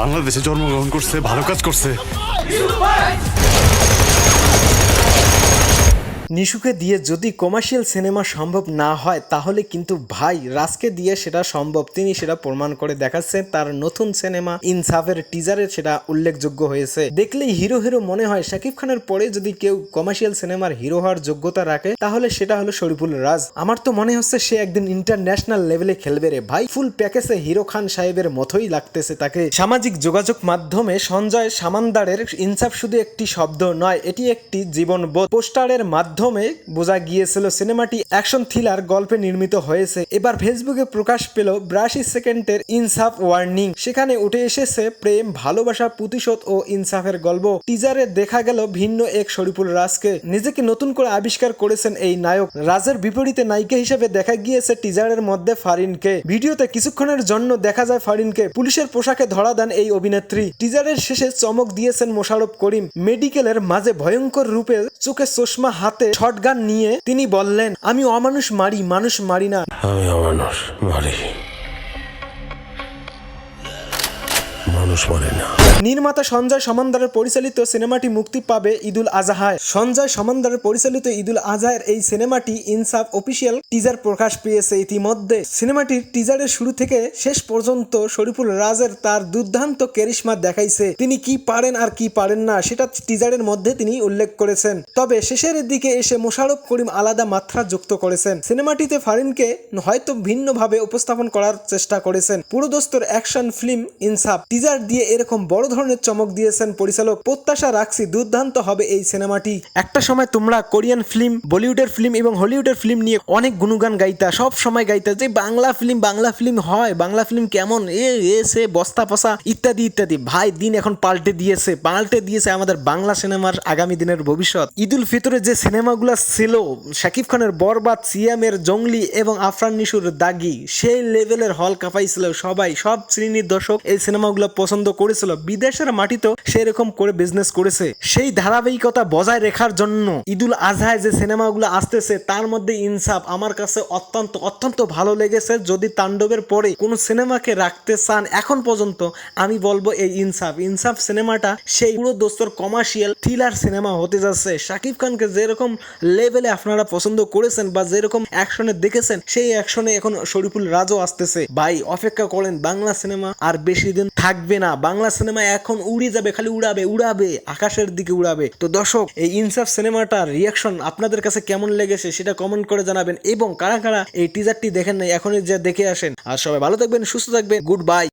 বাংলাদেশে জন্মগ্রহণ করছে ভালো কাজ করছে। নিশুকে দিয়ে যদি কমার্শিয়াল সিনেমা সম্ভব না হয়, তাহলে কিন্তু ভাই রাজকে দিয়ে সেটা সম্ভব। তিনি সেটা প্রমাণ করে দেখাচ্ছেন, তার নতুন সিনেমা ইনসাফের টিজারে সেটা উল্লেখযোগ্য হয়েছে। দেখলেই হিরো হিরো মনে হয় শাকিব খানের পরে যদি কেউ কমার্শিয়াল সিনেমার হিরো হওয়ার যোগ্যতা রাখে, তাহলে সেটা হলো শরীফুল রাজ। আমার তো মনে হচ্ছে সে একদিন ইন্টারন্যাশনাল লেভেলে খেলবে রে ভাই। ফুল প্যাকেজে হিরো খান সাহেবের মতোই লাগতেছে তাকে। সামাজিক যোগাযোগ মাধ্যমে সঞ্জয় সামান্দারের ইনসাফ শুধু একটি শব্দ নয়, এটি একটি জীবনবোধ। পোস্টারের মাধ্যমে বোঝা গিয়েছিল সিনেমাটি অ্যাকশন থ্রিলার গল্পে নির্মিত হয়েছে। এবার ফেসবুকে প্রকাশ পেল বিরাশি সেকেন্ডের ইনসাফ ওয়ার্নিং। সেখানে উঠে এসেছে প্রেম, ভালোবাসা, প্রতিশোধ ও ইনসাফের গল্প। টিজারে দেখা গেল ভিন্ন এক শরীফুল রাজকে। নিজেকে নতুন করে আবিষ্কার করেছেন এই নায়ক। রাজের বিপরীতে নায়িকা হিসেবে দেখা গিয়েছে টিজারের মধ্যে ফারিনকে। ভিডিওতে কিছুক্ষণের জন্য দেখা যায় ফারিনকে। পুলিশের পোশাকে ধরা দেন এই অভিনেত্রী। টিজারের শেষে চমক দিয়েছেন মোশারফ করিম। মেডিকেলের মাঝে ভয়ঙ্কর রূপে চোখে চশমা হাতে শটগান নিয়ে তিনি বললেন আমি অমানুষ মারি মানুষ মারি না। আমি অমানুষ মারি। মানুষ মারে না। নির্মাতা সঞ্জয় সমান্দারের পরিচালিত সিনেমাটি মুক্তি পাবে ঈদুল আজহায়। সঞ্জয় সমান্দারের পরিচালিত ঈদুল আজহায়ের এই সিনেমাটি ইনসাফ অফিসিয়াল টিজার প্রকাশ পেয়েছে ইতিমধ্যে। সিনেমাটির টিজারের শুরু থেকে শেষ পর্যন্ত শরীফুল রাজের তার দুর্দান্ত কেরিশমা দেখাইছে। তিনি কি পারেন আর কি পারেন না সেটা টিজারের মধ্যে তিনি উল্লেখ করেছেন। তবে শেষের দিকে এসে মোশারফ করিম আলাদা মাত্রা যুক্ত করেছেন। সিনেমাটিতে ফারিনকে হয়তো ভিন্নভাবে উপস্থাপন করার চেষ্টা করেছেন। পুরোদস্তর অ্যাকশন ফিল্ম ইনসাফ। টিজার দিয়ে এরকম বড় ধরনের চমক দিয়েছেন পরিচালক প্রত্যাশা রাখছি দুর্দান্ত হবে এই সিনেমাটি। একটা সময় তোমরা কোরিয়ান ফিল্ম, বলিউডের ফিল্ম এবং হলিউডের ফিল্ম নিয়ে অনেক গুণগান গাইতা, সব সময় গাইতা যে বাংলা ফিল্ম বাংলা ফিল্ম হয়, বাংলা ফিল্ম কেমন, এ এ, সে, বস্তা পসা ইত্যাদি ইত্যাদি। ভাই, দিন এখন পাল্টে দিয়েছে পাল্টে দিয়েছে আমাদের বাংলা সিনেমার আগামী দিনের ভবিষ্যৎ। ঈদুল ফিতরে যে সিনেমাগুলো ছিল, শাকিব খানের বরবাদ, সিয়ামের জঙ্গলি এবং আফরান নিশুর দাগি, সেই লেভেলের হল কাঁপাইছিল সবাই, সব শ্রেণির দর্শক এই সিনেমাগুলো পছন্দ করেছিল, বিদেশের মাটিতেও সেরকম করে বিজনেস করেছে। সেই ধারাবাহিকতা বজায় রাখার জন্য ঈদুল আজহায় যে সিনেমাগুলো আসতেছে, তার মধ্যে ইনসাফ আমার কাছে অত্যন্ত অত্যন্ত ভালো লেগেছে। যদি তাণ্ডবের পরে কোনো সিনেমাকে রাখতে চান, এখন পর্যন্ত আমি বলব এই ইনসাফ। ইনসাফ সিনেমাটা সেই পুরো দোস্তর কমার্শিয়াল থ্রিলার সিনেমা হতে যাচ্ছে। শাকিব খানকে যেরকম লেভেলে আপনারা পছন্দ করেছেন বা যেরকম অ্যাকশনে দেখেছেন, সেই অ্যাকশনে এখন শরীফুল রাজও আসতেছে। ভাই, অপেক্ষা করেন বাংলা সিনেমা আর বেশি দিন থাকবে না। বাংলা সিনেমা এখন উড়ে যাবে, খালি উড়াবে উড়াবে, আকাশের দিকে উড়াবে। তো দর্শক, এই ইনসাফ সিনেমাটার রিয়াকশন আপনাদের কাছে কেমন লেগেছে সেটা কমেন্ট করে জানাবেন এবং কারা কারা এই টিজারটি দেখেন নাই, এখনই যা দেখে আসেন। আর সবাই ভালো থাকবেন, সুস্থ থাকবেন গুড বাই